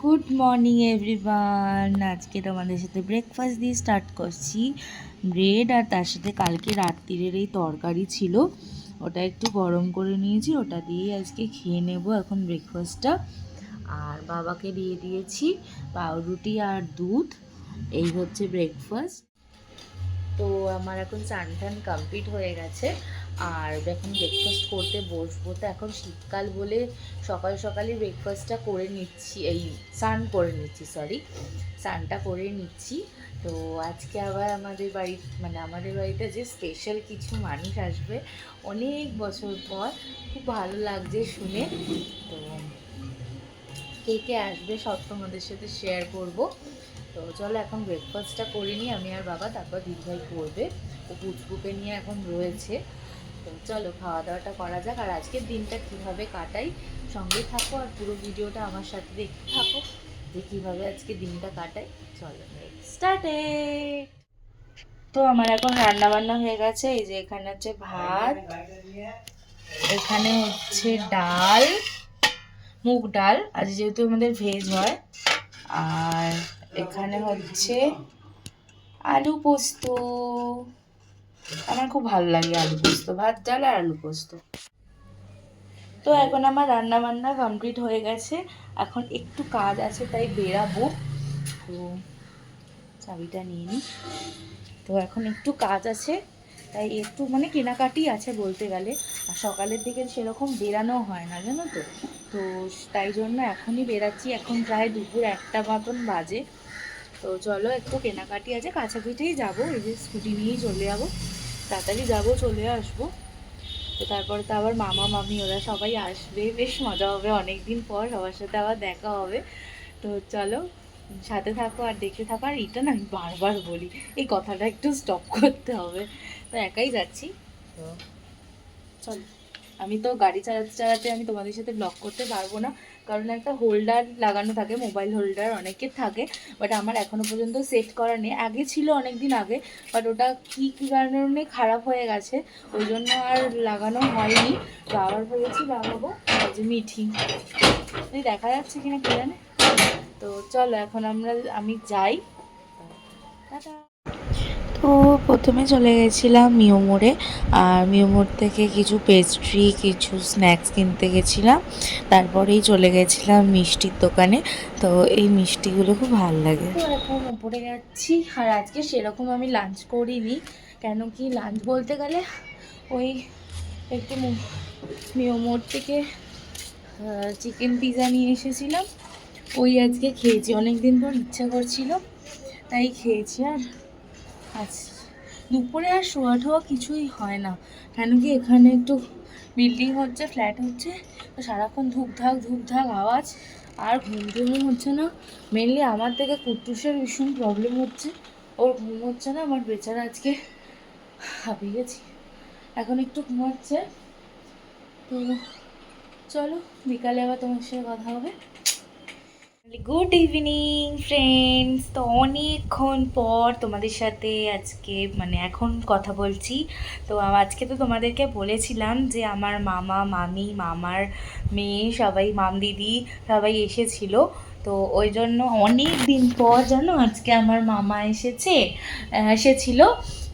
Good morning everyone আজকে তোমাদের সাথে ব্রেকফাস্ট দিয়ে স্টার্ট করছি। ব্রেড আর তার সাথে কালকে রাত্রিরের এই তরকারি ছিল। ওটা একটু গরম করে নিয়েছি, ওটা দিয়ে আজকে খেয়ে নেব এখন ব্রেকফাস্টটা আর বাবাকে দিয়ে দিয়েছি পাউরুটি আর দুধ। এই হচ্ছে ব্রেকফাস্ট তো আমার এখন চান টান কমপ্লিট হয়ে গেছে। আর এখন ব্রেকফাস্ট করতে বসবো। তো এখন শীতকাল বলে সকাল সকালই ব্রেকফাস্টটা করে নিচ্ছি, এই স্নান করে নিচ্ছি সরি স্নানটা করে নিচ্ছি। তো আজকে আবার আমাদের বাড়ি মানে আমাদের বাড়িতে যে স্পেশাল কিছু মানুষ আসবে। অনেক বছর পর, খুব ভালো লাগছে শুনে। তো কে কে আসবে সব তোমাদের সাথে শেয়ার করব। তো চলো এখন ব্রেকফাস্টটা করে নিই, আমি আর বাবা, তারপর দিদিভাই করবে। ও পুচকুকে নিয়ে এখন রয়েছে। তো চলো খাওয়া দাওয়াটা করা যাক। আর আজকের দিনটা কীভাবে কাটাই সঙ্গে থাকো আর পুরো ভিডিওটা আমার সাথে দেখতে থাকো। যে কীভাবে আজকে দিনটা কাটাই। চলো স্টার্টে তো আমার এখন রান্না বান্না হয়ে গেছে। এই যে এখানে হচ্ছে ভাত এখানে হচ্ছে ডাল মুগ ডাল। আজ যেহেতু আমাদের ভেজ হয় আর এখানে হচ্ছে আলু পোস্ত। আমার খুব ভালো লাগে আলু পোস্ত, ভাত, ডাল আর আলু পোস্ত। তো এখন আমার রান্না বান্না কমপ্লিট হয়ে গেছে। এখন একটু কাজ আছে, তাই বেরাবো। তো চাবিটা নিয়ে নিই। তো এখন একটু কাজ আছে, তাই একটু মানে কেনাকাটি আছে বলতে গেলে। আর সকালের দিকে সেরকম বেরানো হয় না, জানো তো? তো তাই জন্য এখনই বেরাচ্ছি। এখন প্রায় দুপুর একটা মতন বাজে। তো চলো একটু কেনাকাটি আছে, কাছাকাছিই যাব। এই যে স্কুটি নিয়েই চলে যাব। তাড়াতাড়ি যাব চলে আসব। তো তারপরে তো আবার মামা মামি ওরা সবাই আসবে। বেশ মজা হবে অনেক দিন পর সবার সাথে আবার দেখা হবে। তো চলো সাথে থাকো আর দেখতে থাকো। আর এটা না আমি বারবার বলি এই কথাটা একটু স্টপ করতে হবে। তো একাই যাচ্ছি। তো? চলো আমি তো গাড়ি চালাতে চালাতে আমি তোমাদের সাথে ব্লগ করতে পারব না। কারণ একটা হোল্ডার লাগানো থাকে মোবাইল হোল্ডার অনেকের থাকে বাট আমার এখনও পর্যন্ত সেট করা নেই। আগে ছিল অনেক দিন আগে বাট ওটা কী কী কারণে খারাপ হয়ে গেছে, ওই জন্য আর লাগানো হয়নি। তো আবার ভেবেছি লাগাবো যে মিঠি দেখা যাচ্ছে কিনা কে জানে? তো চলো, এখন আমরা, আমি যাই। টাটা। তো প্রথমে চলে গেছিলাম মিও মোড়ে। আর মিও মোড় থেকে কিছু পেস্ট্রি কিছু স্ন্যাক্স কিনতে গেছিলাম। তারপরেই চলে গেছিলাম মিষ্টির দোকানে। তো এই মিষ্টিগুলো খুব ভালো লাগে। এখন উপরে যাচ্ছি। আর আজকে সেরকম আমি লাঞ্চ করিনি। কেন কি লাঞ্চ বলতে গেলে ওই একটু মু- মিও মোড় থেকে চিকেন পিজা নিয়ে এসেছিলাম। ওই আজকে খেয়েছি। অনেক দিন পর ইচ্ছা করছিল, তাই খেয়েছি আর আচ্ছা। দুপুরে আর শোয়া ঠোয়া কিছুই হয় না। কেন কি এখানে একটু বিল্ডিং হচ্ছে, ফ্ল্যাট হচ্ছে, তো সারাক্ষণ ধুকধাক ধুকধাক আওয়াজ, আর ঘুম টুমও হচ্ছে না। মেনলি আমার থেকে কুট্টুসের ভীষণ প্রবলেম হচ্ছে। ওর ঘুম হচ্ছে না, আমার বেচারা আজকে হাঁপিয়ে গেছি। এখন একটু ঘুমাচ্ছে। তো চলো, বিকালে আবার তোমার সাথে কথা হবে। গুড ইভিনিং ফ্রেন্ডস তো অনেকক্ষণ পর তোমাদের সাথে আজকে মানে এখন কথা বলছি। তো আজকে তো তোমাদেরকে বলেছিলাম যে আমার মামা, মামি, মামার মেয়ে, সবাই মাম দিদি সবাই এসেছিল। তো ওই জন্য অনেক দিন পর জানো আজকে আমার মামা এসেছে এসেছিল।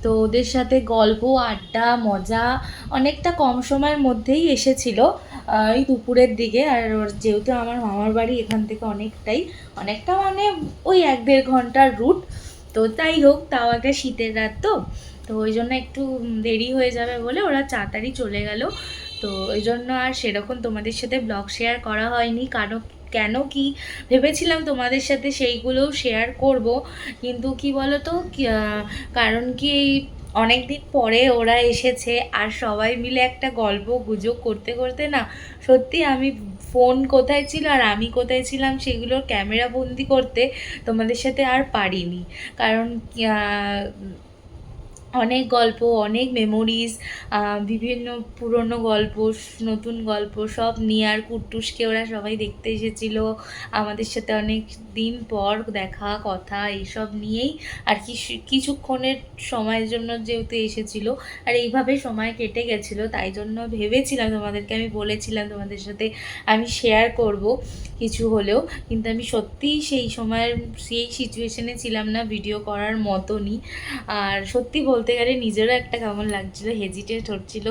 তো ওদের সাথে গল্প, আড্ডা, মজা অনেকটা কম সময়ের মধ্যেই এসেছিল। এই দুপুরের দিকে। আর ওর যেহেতু আমার মামার বাড়ি এখান থেকে অনেকটাই, অনেকটা মানে ওই এক দেড় ঘণ্টার রুট তো তাই হোক, তাও একটা শীতের রাত তো। তো ওই জন্য একটু দেরি হয়ে যাবে বলে ওরা তাড়াতাড়ি চলে গেল। তো ওই জন্য আর সেরকম তোমাদের সাথে ব্লগ শেয়ার করা হয়নি। কারণ কেন কি ভেবেছিলাম তোমাদের সাথে সেইগুলোও শেয়ার করব। কিন্তু কি বলো তো কারণ কি এই অনেক দিন পরে ওরা এসেছে আর সবাই মিলে একটা গল্প গুজব করতে করতে না সত্যি আমি ফোন কোথায় ছিল আর আমি কোথায় ছিলাম সেগুলোর ক্যামেরা বন্দি করতে তোমাদের সাথে আর পারিনি। কারণ অনেক গল্প, অনেক মেমোরিজ বিভিন্ন পুরনো গল্প, নতুন গল্প, সব নিয়ে আর কুট্টুসকে ওরা সবাই দেখতে এসেছিল। আমাদের সাথে অনেক দিন পর দেখা, কথা, এইসব নিয়েই আর কি কিছুক্ষণের সময়ের জন্য যেহেতু এসেছিল আর এইভাবে সময় কেটে গেছিল, তাই জন্য ভেবেছিলাম তোমাদেরকে আমি বলেছিলাম তোমাদের সাথে আমি শেয়ার করব কিছু হলেও। কিন্তু আমি সত্যিই সেই সময়ের, সেই সিচুয়েশনে ছিলাম না ভিডিও করার মতনই। আর সত্যি বলতে গেলে নিজেরও একটা কেমন লাগছিল হেজিটেট হচ্ছিল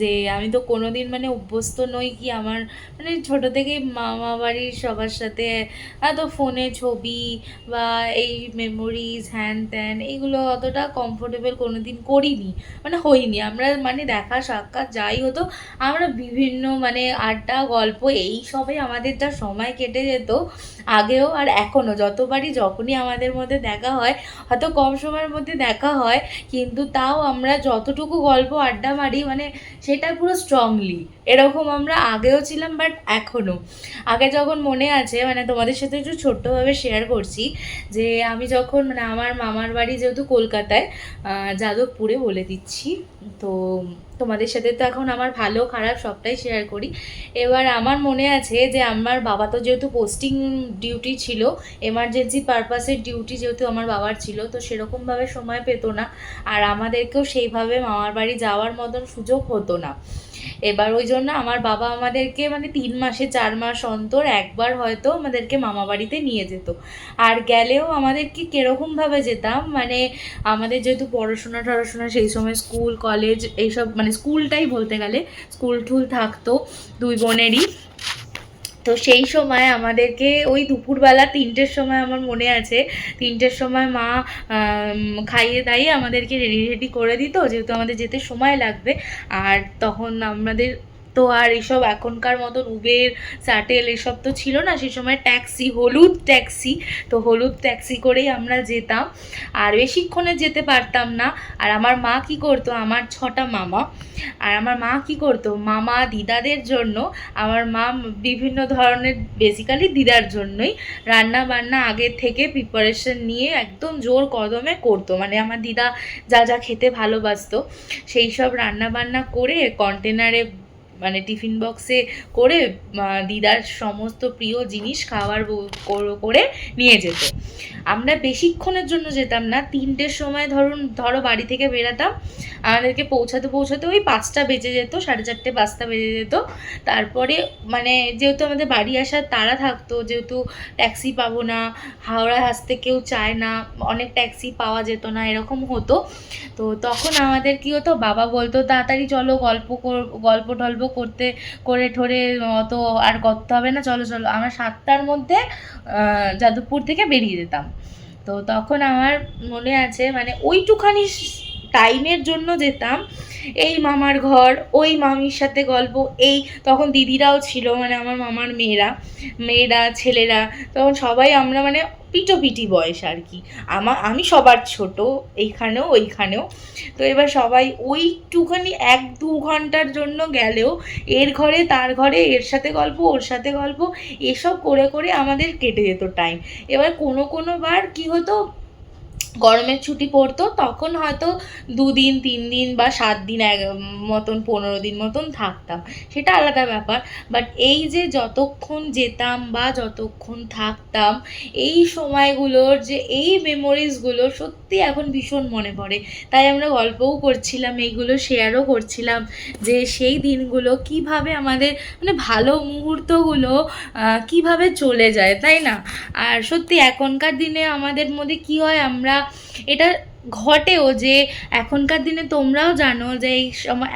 যে আমি তো কোনোদিন মানে অভ্যস্ত নই কি আমার মানে ছোট থেকে মামা বাড়ির সবার সাথে এত ফোনে ছবি বা এই মেমোরিজ হ্যান ত্যান এইগুলো অতটা কমফোর্টেবল কোনোদিন করিনি। মানে হইনি আমরা মানে দেখা সাক্ষাৎ যাই হতো আমরা বিভিন্ন মানে আড্ডা, গল্প এই সবে আমাদের যা সময় কেটে যেত, আগেও আর এখনও যতবারই যখনই আমাদের মধ্যে দেখা হয়, হয়তো কম সময়ের মধ্যে দেখা হয়, কিন্তু তাও আমরা যতটুকু গল্প আড্ডা মারি মানে সেটা পুরো স্ট্রংলি এরকম আমরা আগেও ছিলাম বাট এখনও আগে যখন মনে আছে মানে তোমাদের সাথে একটু ছোট্টভাবে শেয়ার করছি যে আমি যখন মানে আমার মামার বাড়ি যেহেতু কলকাতায় যাদবপুরে বলে দিচ্ছি, তো তোমাদের সাথে তো এখন আমার ভালো, খারাপ সবটাই শেয়ার করি। এবার আমার মনে আছে যে আমার বাবা তো যেহেতু পোস্টিং ডিউটি ছিল এমার্জেন্সি পারপাসের ডিউটি যেহেতু আমার বাবার ছিল, তো সেরকমভাবে সময় পেতো না। আর আমাদেরকেও সেইভাবে মামার বাড়ি যাওয়ার মতন সুযোগ হতো না। এবার ওই জন্য আমার বাবা আমাদেরকে মানে তিন মাসে চার মাস অন্তর একবার হয়তো আমাদেরকে মামা বাড়িতে নিয়ে যেত। আর গেলেও আমাদেরকে কীরকমভাবে যেতাম মানে আমাদের যেহেতু পড়াশোনা টড়াশোনা সেই সময় স্কুল, কলেজ এইসব মানে স্কুলটাই বলতে গেলে স্কুল টুল থাকতো দুই বোনেরই। তো সেই সময় আমাদেরকে ওই দুপুরবেলা তিনটের সময় আমার মনে আছে, তিনটের সময় মা খাইয়ে দাইয়ে আমাদেরকে রেডি রেডি করে দিত, যেহেতু আমাদের যেতে সময় লাগবে। আর তখন আমাদের তো আর এসব এখনকার মতন উবের স্যাটেল এসব তো ছিল না সেই সময় ট্যাক্সি হলুদ ট্যাক্সি তো হলুদ ট্যাক্সি করেই আমরা যেতাম। আর বেশিক্ষণে যেতে পারতাম না। আর আমার মা কি করতো, আমার ছটা মামা, আর আমার মা কি করতো, মামা দিদাদের জন্য, আমার মা বিভিন্ন ধরনের বেসিক্যালি দিদার জন্যই রান্না বান্না আগে থেকে প্রিপারেশন নিয়ে একদম জোর কদমে করতো। মানে আমার দিদা যা যা খেতে ভালোবাসতো, সেই সব রান্না বান্না করে কন্টেনারে মানে টিফিন বক্সে করে দিদার সমস্ত প্রিয় জিনিস খাওয়ার কর- নিয়ে যেত। আমরা বেশিক্ষণের জন্য যেতাম না, তিনটের সময় ধরুন, ধরো বাড়ি থেকে বেরাতাম, আমাদেরকে পৌঁছাতে পৌঁছাতে ওই পাঁচটা বেজে যেত, সাড়ে চারটে, পাঁচটা বেজে যেত। তারপরে মানে যেহেতু আমাদের বাড়ি আসার তাড়া থাকতো, যেহেতু ট্যাক্সি পাবো না, হাওড়া আসতে কেউ চায় না, অনেক ট্যাক্সি পাওয়া যেত না, এরকম হতো। তো তখন আমাদের কি হতো, বাবা বলতো, তাড়াতাড়ি চলো, গল্প গল্প টল্প করতে, করে ঠরে অত আর করতে হবে না। চলো চলো। আমরা সাতটার মধ্যে যাদবপুর থেকে বেরিয়ে যেতাম। তো তখন আমার মনে আছে মানে ওইটুখানি টাইমের জন্য যেতাম। এই মামার ঘর, ওই মামির সাথে গল্প, এই তখন দিদিরাও ছিল মানে আমার মামার মেয়েরা মেয়েরা, ছেলেরা। তখন সবাই আমরা মানে পিটোপিটি বয়স আর কি। আমার আমি সবার ছোট, এইখানেও, ওইখানেও। তো এবার সবাই ওইটুখানি এক দু ঘণ্টার জন্য গেলেও এর ঘরে, তার ঘরে, এর সাথে গল্প, ওর সাথে গল্প, এসব করে করে আমাদের কেটে যেত টাইম এবার কোনো কোনো বার কী হতো গরমের ছুটি পড়তো, তখন হয়তো দুদিন তিন দিন বা সাত দিন এক মতন, পনেরো দিন মতন থাকতাম। সেটা আলাদা ব্যাপার। বাট এই যে যতক্ষণ যেতাম বা যতক্ষণ থাকতাম, এই সময়গুলোর যে, এই মেমোরিজগুলো সত্যি এখন ভীষণ মনে পড়ে। তাই আমরা গল্পও করছিলাম এইগুলো শেয়ারও করছিলাম যে, সেই দিনগুলো কীভাবে আমাদের মানে ভালো মুহূর্তগুলো কীভাবে চলে যায়, তাই না? আর সত্যি এখনকার দিনে আমাদের মধ্যে কি হয়, আমরা এটা ঘটেও যে এখনকার দিনে তোমরাও জানো যে এই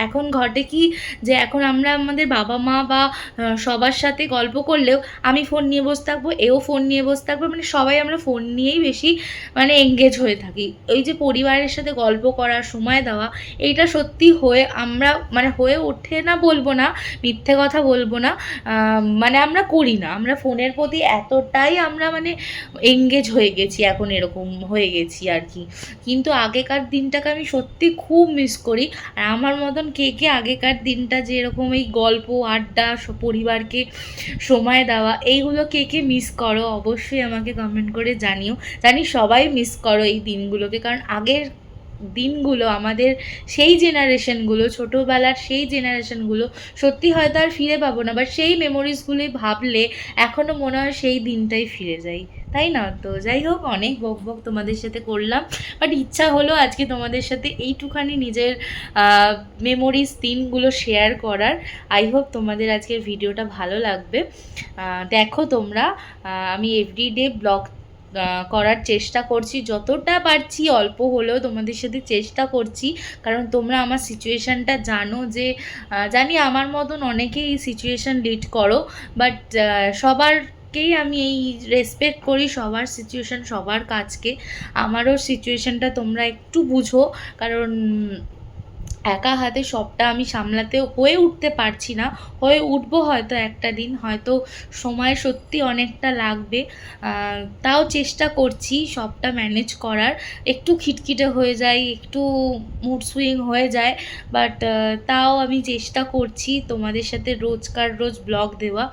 এখন ঘটে কি যে এখন আমরা আমাদের বাবা মা বা সবার সাথে গল্প করলেও আমি ফোন নিয়ে বসে থাকব, এও ফোন নিয়ে বসে থাকব মানে সবাই আমরা ফোন নিয়েই বেশি মানে এঙ্গেজ হয়ে থাকি। ওই যে পরিবারের সাথে গল্প করা, সময় দেওয়া, এইটা সত্যি হয়ে আমরা মানে হয়ে ওঠে না বলব না, মিথ্যে কথা বলব না মানে আমরা করি না। আমরা ফোনের প্রতি এতটাই আমরা মানে এঙ্গেজ হয়ে গেছি, এখন এরকম হয়ে গেছি আর কি কিন্তু আগেকার দিনটাকে আমি সত্যি খুব মিস করি। আর আমার মতন কে কে আগেকার দিনটা যে এরকম এই গল্প, আড্ডা পরিবারকে সময় দেওয়া, এইগুলো কে কে মিস করো অবশ্যই আমাকে কমেন্ট করে জানিও। জানি সবাই মিস করো এই দিনগুলোকে, কারণ আগের দিনগুলো আমাদের সেই জেনারেশনগুলো ছোটোবেলার সেই জেনারেশনগুলো সত্যি হয়তো আর ফিরে পাবো না বাট সেই মেমোরিজগুলোই ভাবলে এখনও মনে হয় সেই দিনটাই ফিরে যাই। তাই না? তো যাই হোক, অনেক বক বক তোমাদের সাথে করলাম। বাট ইচ্ছা হলো আজকে তোমাদের সাথে এইটুখানি নিজের মেমোরিজ দিনগুলো শেয়ার করার। আই হোপ তোমাদের আজকের ভিডিওটা ভালো লাগবে। দেখো তোমরা আমি এভরিডে ব্লগ করার চেষ্টা করছি। যতটা পারছি অল্প হলেও তোমাদের সাথে চেষ্টা করছি। কারণ তোমরা আমার সিচুয়েশানটা জানো যে জানি আমার মতন অনেকেই এই সিচুয়েশান লিড করো। বাট সবারকেই আমি এই রেসপেক্ট করি সবার সিচুয়েশান সবার কাজকে। আমারও সিচুয়েশানটা তোমরা একটু বুঝো, কারণ একা হাতে সবটা আমি সামলাতে হয়ে উঠতে পারছি না। হয়ে উঠবো হয়তো একটা দিন, হয়তো সময় সত্যি অনেকটা লাগবে। তাও চেষ্টা করছি সবটা ম্যানেজ করার। একটু খিটখিটে হয়ে যায়, একটু মুড সুইং হয়ে যায় বাট তাও আমি চেষ্টা করছি তোমাদের সাথে রোজকার রোজ ব্লগ দেওয়া।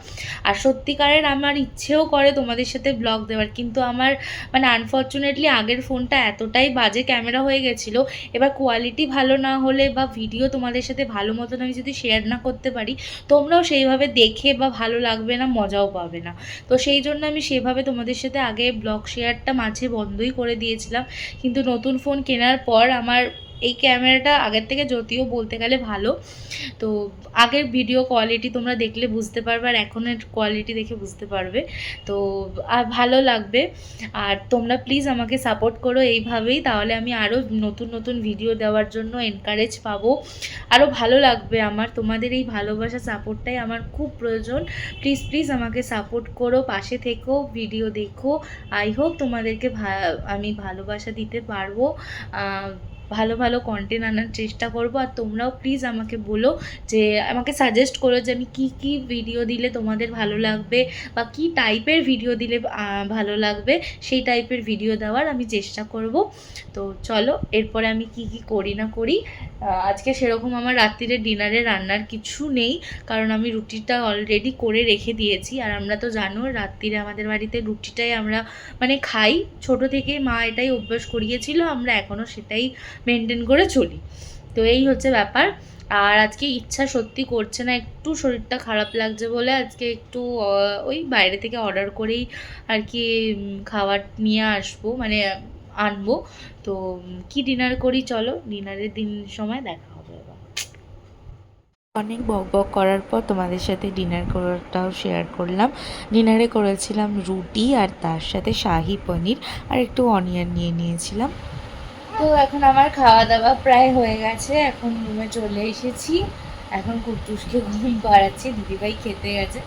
আর সত্যিকারের আমার ইচ্ছেও করে তোমাদের সাথে ব্লগ দেওয়ার, কিন্তু আমার মানে আনফর্চুনেটলি আগের ফোনটা এতটাই বাজে ক্যামেরা হয়ে গেছিল। এবার কোয়ালিটি ভালো না হলে বা ভিডিও তোমাদের সাথে ভালো মতন আমি যদি শেয়ার না করতে পারি, তোমরাও সেইভাবে দেখে বা ভালো লাগবে না, মজাও পাবে না। তো সেই জন্য আমি সেভাবে তোমাদের সাথে আগে ব্লগ শেয়ারটা মাঝে বন্ধই করে দিয়েছিলাম। কিন্তু নতুন ফোন কেনার পর আমার এই ক্যামেরাটা আগের থেকে যদিও বলতে গেলে ভালো। তো আগের ভিডিও কোয়ালিটি তোমরা দেখলে বুঝতে পারবে আর এখনের কোয়ালিটি দেখে বুঝতে পারবে। তো ভালো লাগবে। আর তোমরা প্লিজ আমাকে সাপোর্ট করো এইভাবেই। তাহলে আমি আরও নতুন নতুন ভিডিও দেওয়ার জন্য এনকারেজ পাবো। আরও ভালো লাগবে আমার। তোমাদের এই ভালোবাসা সাপোর্টটাই আমার খুব প্রয়োজন। প্লিজ প্লিজ আমাকে সাপোর্ট করো, পাশে থেকো ভিডিও দেখো। আই হোপ তোমাদেরকে আমি ভালোবাসা দিতে পারব। ভালো ভালো কন্টেন্ট আনার চেষ্টা করব। আর তোমরাও প্লিজ আমাকে বলো যে, আমাকে সাজেস্ট করো যে, আমি কী কী ভিডিও দিলে তোমাদের ভালো লাগবে বা কী টাইপের ভিডিও দিলে ভালো লাগবে, সেই টাইপের ভিডিও দেওয়ার আমি চেষ্টা করব। তো চলো, এরপরে আমি কি কি করি না করি আজকে সেরকম আমার রাত্রিরে ডিনারে রান্নার কিছু নেই, কারণ আমি রুটিটা অলরেডি করে রেখে দিয়েছি। আর আমরা তো জানো, রাত্রিরে আমাদের বাড়িতে রুটিটাই আমরা মানে খাই। ছোট থেকে মা এটাই অভ্যাস করিয়েছিল, আমরা এখনও সেটাই মেনটেন করে চলি। তো এই হচ্ছে ব্যাপার। আর আজকে ইচ্ছা সত্যি করছে না, একটু শরীরটা খারাপ লাগছে বলে আজকে একটু ওই বাইরে থেকে অর্ডার করেই আর কি খাবার নিয়ে আসব মানে আনব। তো, কি ডিনার করি চলো ডিনারের দিন সময় দেখা হবে অনেক বক বক করার পর তোমাদের সাথে ডিনার করাটাও শেয়ার করলাম। ডিনারে করেছিলাম রুটি আর তার সাথে শাহি পনির আর একটু অনিয়ন নিয়ে নিয়েছিলাম। তো এখন আমার খাওয়া দাওয়া প্রায় হয়ে গেছে এখন রুমে চলে এসেছি। এখন কুটুসকে ঘুম পাড়াচ্ছি, দিদিভাই খেতে গেছে,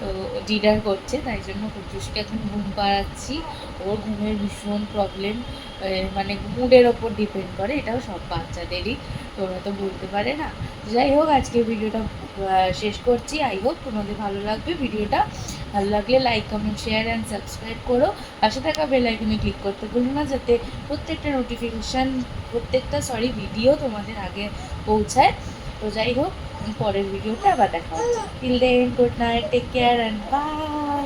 তো ডিনার করছে, তাই জন্য কুটুসকে এখন ঘুম পাড়াচ্ছি। ওর ঘুমের ভীষণ প্রবলেম মানে মুডের ওপর ডিপেন্ড করে, এটাও সব বাচ্চাদেরই তো ওরা তো বলতে পারে না। যাই হোক আজকে ভিডিওটা শেষ করছি। আই হোপ তোমাদের ভালো লাগবে। ভিডিওটা ভালো লাগলে like comment share and subscribe করো। পাশে থাকা বেল আইকনে ক্লিক করতে ভুলো না, যাতে প্রত্যেকটা নোটিফিকেশান প্রত্যেকটা সরি ভিডিও তোমাদের আগে পৌঁছায়। তো যাই হোক পরের ভিডিওটা আবার দেখা হচ্ছে till then good night take care and bye